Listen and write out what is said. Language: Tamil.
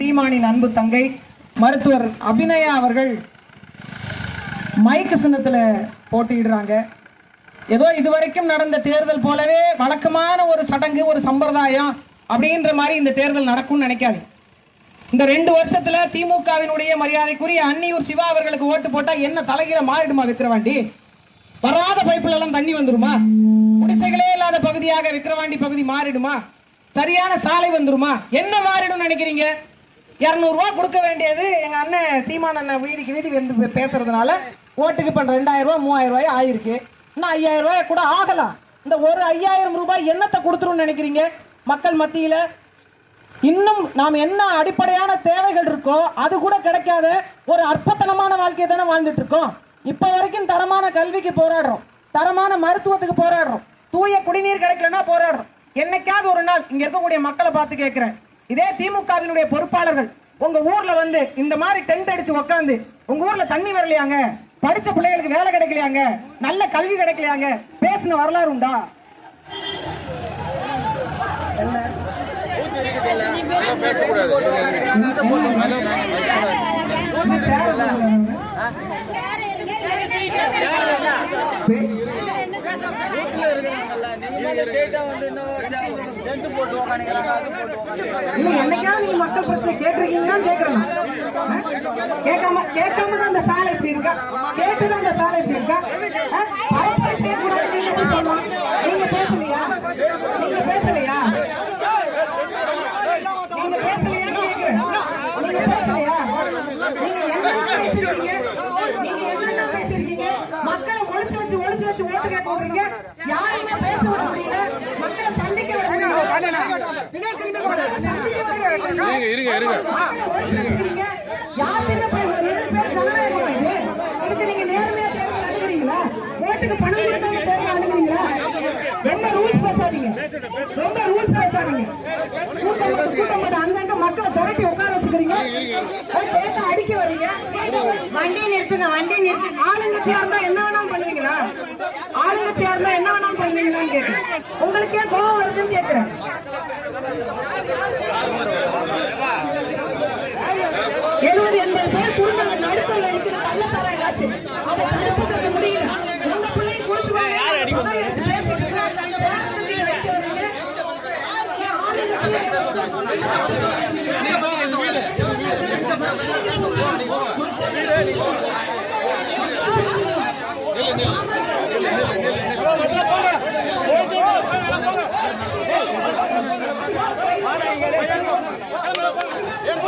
சீமானின் அன்பு தங்கை மருத்துவர் அபிநயா அவர்கள் மைக்கு சின்னத்தில் போட்டியிடுறாங்க. ஏதோ இதுவரைக்கும் நடந்த தேர்தல் போலவே வழக்கமான ஒரு சடங்கு ஒரு சம்பிரதாயம் அப்படின்ற மாதிரி இந்த தேர்தல் நடக்கும்னு நினைக்காது இந்த ரெண்டு வருஷத்துல திமுகவினுடைய மரியாதைக்குரிய அன்னியூர் சிவா அவர்களுக்கு ஓட்டு போட்டா என்ன தலைகீழ மாறிடுமா விக்கிரவாண்டி? வராத பைப்புல எல்லாம் தண்ணி வந்துருமா? குடிசைகளே இல்லாத பகுதியாக விக்கிரவாண்டி பகுதி மாறிடுமா? சரியான சாலை வந்துருமா? என்ன மாறிடும் நினைக்கிறீங்க? இரநூறுவா கொடுக்க வேண்டியது எங்க அண்ணன் சீமான் அண்ணன் வீதிக்கு வீதி வந்து பேசுறதுனால ஓட்டுக்கு இப்ப ரெண்டாயிரம் ரூபாய் மூவாயிரம் ரூபாய் ஆயிருக்கு. இன்னும் ஐயாயிரம் ரூபாய் கூட ஆகலாம். இந்த ஒரு ஐயாயிரம் ரூபாய் என்னத்தை கொடுத்துருன்னு நினைக்கிறீங்க? மக்கள் மத்தியில இன்னும் நாம் என்ன அடிப்படையான தேவைகள் இருக்கோ அது கூட கிடைக்காத ஒரு அற்பத்தனமான வாழ்க்கையை தானே வாழ்ந்துட்டு இருக்கோம். இப்ப வரைக்கும் தரமான கல்விக்கு போராடுறோம். தரமான மருத்துவத்துக்கு போராடுறோம். தூய குடிநீர் கிடைக்கலன்னா போராடுறோம். என்னைக்காவது ஒரு நாள் இங்க இருக்கக்கூடிய மக்களை பார்த்து கேட்கிறேன் இதே திமுகவினுடைய பொறுப்பாளர்கள் உங்க ஊர்ல வந்து இந்த மாதிரி டென்ட் அடிச்சு உட்காந்து உங்க ஊர்ல தண்ணி வரலையாங்க? படிச்ச பிள்ளைகளுக்கு வேலை கிடைக்கலையாங்க? நல்ல கல்வி கிடைக்கலையாங்க? பேசின வரலாறு உண்டா? இல்ல, என்னைக்காவது நீங்க மக்கள் பிரச்சனை கேட்காம கேட்காம தான் அந்த சாலை இப்படி இருக்கா கேட்டுதான் அந்த சாலை இப்படி இருக்கா ஆ? பரப்புரை செய்யக்கூடாதுன்னு நீங்க எப்படி சொல்லலாம்? நீங்க பேசலையா நீங்க பேசலையா நீங்க பேசலையான்னு கேட்கிறேன். நீங்க பேசலையா நீங்க என்னென்ன பேசிருக்கீங்க நீங்க என்னென்ன பேசிருக்கீங்க மக்களை ஒளிச்சு வச்சு ஓட்டு கேட்க விடுறீங்க யாருமே பேச விட முடியல மக்களை சந்திக்க விட முடியல இருங்க இருங்க இருங்க பேர் ஜனநாயகமா இது? இதுக்கு நீங்க நேர்மையா தேர்தல் அணுகுறீங்களா? ஓட்டுக்கு பணம் கொடுக்காம தேர்தல் அணுகுறீங்களா? ரொம்ப rules பேசாதீங்க. ரொம்ப rules பேசாதீங்க. கூட்டம் கூட்டம் அங்கங்க மக்களை துரத்தி போய் பேச அடிக்க வர்றீங்க. வண்டி நிறுத்துங்க வண்டி நிறுத்துங்க. ஆளுங்கட்சியா இருந்தா என்ன வேணாலும் பண்ணுவீங்களா? ஆளுங்கட்சியா இருந்தா என்ன வேணாலும் பண்ணுவீங்களான்னு கேட்கிறேன் உங்களுக்கே கோவம் வருதுன்னு கேட்கிறேன் எழுபது எண்பது பேர் குடும்பங்க நடுத்தல அடிக்கிற கள்ளச்சாராய அதை தடுப்பதற்கு முடியல. உங்க